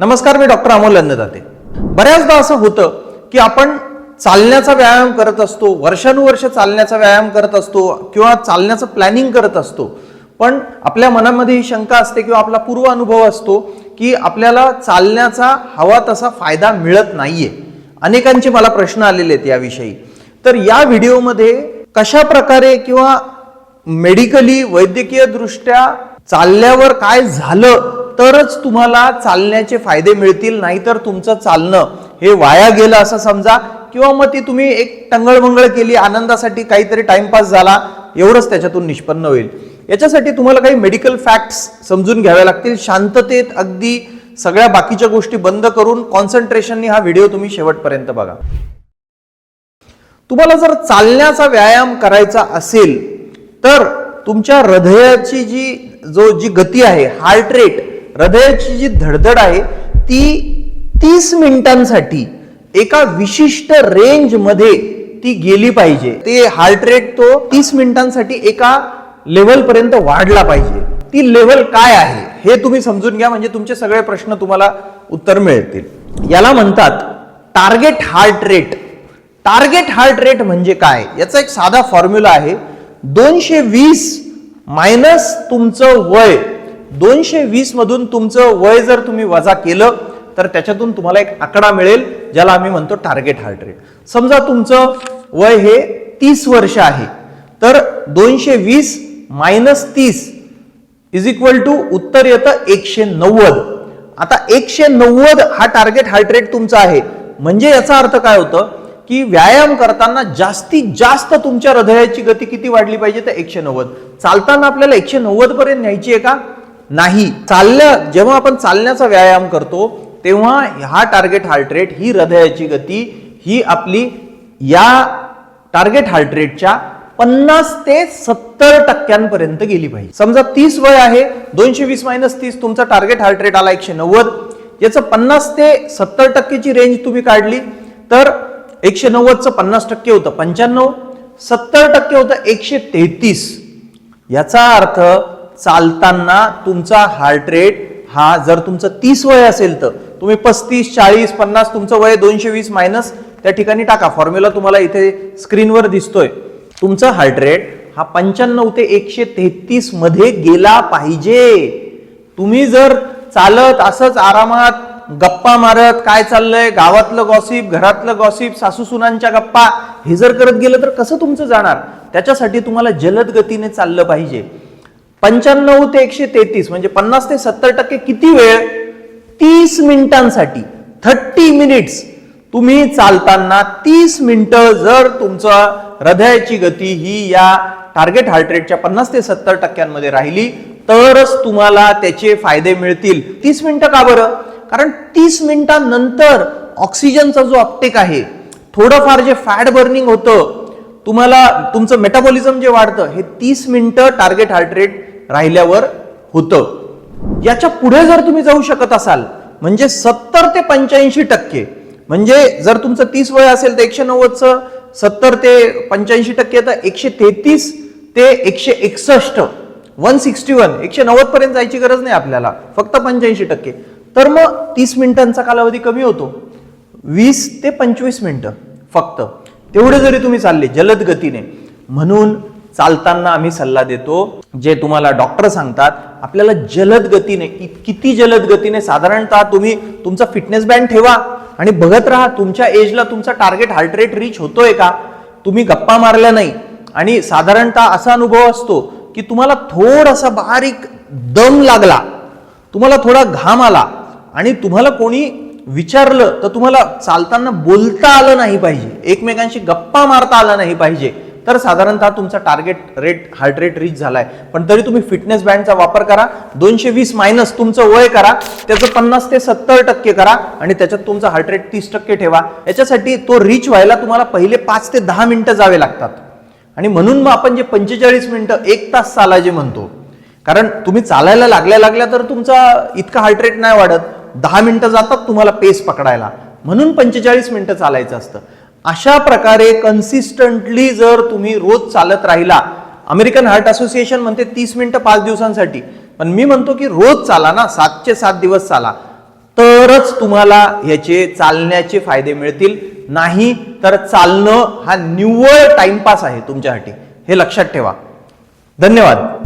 नमस्कार मी डॉक्टर अमोल अन्नदाते बऱ्याचदा असं होतं की आपण चालण्याचा व्यायाम करत असतो वर्षानुवर्ष चालण्याचा व्यायाम करत असतो किंवा चालण्याचं प्लॅनिंग करत असतो. पण आपल्या मनामध्ये ही शंका असते किंवा आपला पूर्व अनुभव असतो की आपल्याला चालण्याचा हवा तसा फायदा मिळत नाहीये. अनेकांचे मला प्रश्न आलेले आहेत याविषयी. तर या व्हिडिओमध्ये कशा प्रकारे किंवा मेडिकली वैद्यकीय दृष्ट्या चालल्यावर काय झालं तरच तुम्हाला चालण्याचे फायदे मिळतील नाहीतर तुमचं चालणं हे वाया गेलं असं समजा. किंवा मग ती तुम्ही एक टंगळमंगळ केली आनंदासाठी काहीतरी टाइमपास झाला एवढंच त्याच्यातून निष्पन्न होईल. याच्यासाठी तुम्हाला काही मेडिकल फॅक्ट्स समजून घ्याव्या लागतील. शांततेत अगदी सगळ्या बाकीच्या गोष्टी बंद करून कॉन्सन्ट्रेशननी हा व्हिडिओ तुम्ही शेवटपर्यंत बघा. तुम्हाला जर चालण्याचा व्यायाम करायचा असेल तर तुमच्या हृदयाची जी जो जी गती आहे हार्ट रेट हृदयाची जी धडधड आहे ती तीस मिनिटांसाठी एका विशिष्ट रेंजमध्ये ती गेली पाहिजे. ते हार्ट रेट तो तीस मिनिटांसाठी एका लेवल पर्यंत वाढला पाहिजे. ती लेवल काय आहे हे तुम्ही समजून घ्या म्हणजे तुमचे सगळे प्रश्न तुम्हाला उत्तर मिळतील. याला म्हणतात target heart rate target heart rate म्हणजे काय? याचा एक साधा फॉर्म्युला आहे दोनशे वीस मायनस तुमचं वय. दोनशे वीस मधून तुमचं वय जर तुम्ही वजा केलं तर त्याच्यातून तुम्हाला एक आकडा मिळेल ज्याला आम्ही म्हणतो टार्गेट हार्ट रेट समजा तुमचं वय हे तीस वर्ष आहे तर दोनशे वीस मायनस तीस इज इक्वल टू उत्तर येतं एकशे नव्वद. आता एकशे नव्वद हा टार्गेट हार्ट रेट तुमचा आहे. म्हणजे याचा अर्थ काय होतं? की व्यायाम करताना जास्तीत जास्त तुमच्या हृदयाची गती किती वाढली पाहिजे? तर एकशे नव्वद. चालताना आपल्याला एकशे नव्वद पर्यंत न्यायची आहे का? नाही. चाललं जेव्हा आपण चालण्याचा व्यायाम करतो तेव्हा हा टार्गेट हार्ट रेट ही हृदयाची गती ही आपली या टार्गेट हार्ट रेटच्या पन्नास ते सत्तर टक्क्यांपर्यंत गेली पाहिजे. समजा तीस वय आहे दोनशे वीस मायनस तीस तुमचा टार्गेट हार्ट रेट आला एकशे नव्वद. याचं पन्नास ते सत्तर टक्केची रेंज तुम्ही काढली तर एकशे नव्वदचं पन्नास टक्के होतं पंच्याण्णव सत्तर टक्के होतं एकशे तेहतीस. याचा अर्थ चालताना तुमचा हार्ट रेट हा जर तुमचं तीस वय असेल तर तुम्ही पस्तीस चाळीस पन्नास तुमचं वय दोनशे वीस मायनस त्या ठिकाणी टाका. फॉर्म्युला तुम्हाला इथे स्क्रीनवर दिसतोय. तुमचं हार्ट रेट हा पंच्याण्णव ते एकशे तेहतीसमध्ये गेला पाहिजे. तुम्ही जर चालत असंच आरामात गप्पा मारत काय चाललंय गावातलं गॉसिप घरातलं गॉसिप सासूसुनांच्या गप्पा हे जर करत गेलं तर कसं तुमचं जाणार? त्याच्यासाठी तुम्हाला जलद गतीने चाललं पाहिजे. पंच्याण्णव ते एकशे तेहतीस म्हणजे पन्नास ते सत्तर टक्के किती वेळ? तीस मिनिटांसाठी. Thirty minutes. तुम्ही चालताना तीस मिनिटं जर तुमचा हृदयाची गती ही या टार्गेट हार्ट रेटच्या पन्नास ते सत्तर टक्क्यांमध्ये राहिली तरच तुम्हाला त्याचे फायदे मिळतील. तीस मिनिटं का बरं? कारण तीस मिनिटांनंतर ऑक्सिजनचा जो अपटेक आहे थोडंफार जे फॅट बर्निंग होतं तुम्हाला तुमचं मेटाबॉलिझम जे वाढतं हे तीस मिनिटं टार्गेट हार्ट रेट राहिल्यावर होतं. याच्यापुढे जर तुम्ही जाऊ शकत असाल म्हणजे सत्तर ते पंच्याऐंशी टक्के म्हणजे जर तुमचं तीस वय असेल तर एकशे नव्वदचं सत्तर ते पंच्याऐंशी टक्के तर एकशे तेहतीस ते एकशे एकसष्ट वन सिक्स्टी वन एकशे नव्वद पर्यंत जायची गरज नाही आपल्याला फक्त पंच्याऐंशी टक्के. तर मग तीस मिनिटांचा कालावधी कमी होतो. वीस ते पंचवीस मिनिटं फक्त. तेवढे जरी तुम्ही चालले जलद गतीने. म्हणून चालताना आम्ही सल्ला देतो. जे तुम्हाला डॉक्टर सांगतात आपल्याला जलद गतीने इत- किती जलद गतीने साधारणतः तुम्ही तुमचा फिटनेस बँड ठेवा आणि बघत राहा तुमच्या एजला तुमचा टार्गेट हार्ट रेट रीच होतोय का? तुम्ही गप्पा मारल्या नाही. आणि साधारणतः असा अनुभव असतो की तुम्हाला थोडासा बारीक दम लागला तुम्हाला थोडा घाम आला आणि तुम्हाला कोणी विचारलं तर तुम्हाला चालताना बोलता आलं नाही पाहिजे. एकमेकांशी गप्पा मारता आला नाही पाहिजे. तर साधारणतः तुमचा target rate heart rate reach झालाय. पण तरी तुम्ही फिटनेस बँडचा वापर करा दोनशे वीस मायनस तुमचं वय करा त्याचं पन्नास ते सत्तर टक्के करा आणि त्याच्यात तुमचा हार्ट रेट तीस टक्के ठेवा. याच्यासाठी तो रीच व्हायला तुम्हाला पहिले पाच ते दहा मिनिटं जावे लागतात. आणि म्हणून मग आपण जे पंचेचाळीस मिनिटं एक तास चालायचे म्हणतो. कारण तुम्ही चालायला लागल्या लागल्या तर तुमचा इतका हार्ट रेट नाही वाढत. दहा मिनिटं जातात तुम्हाला पेस पकडायला. म्हणून पंचेचाळीस मिनिटं चालायचं असतं. अशा प्रकारे कन्सिस्टंटली जर तुम्ही रोज चालत राहिला अमेरिकन हार्ट असोसिएशन म्हणते तीस मिनिटं पाच दिवसांसाठी. पण मी म्हणतो की रोज चाला ना सातचे सात दिवस चाला. तरच तुम्हाला ह्याचे चालण्याचे फायदे मिळतील. नाही तर चालणं हा निव्वळ टाइमपास आहे तुमच्यासाठी. हे लक्षात ठेवा. धन्यवाद.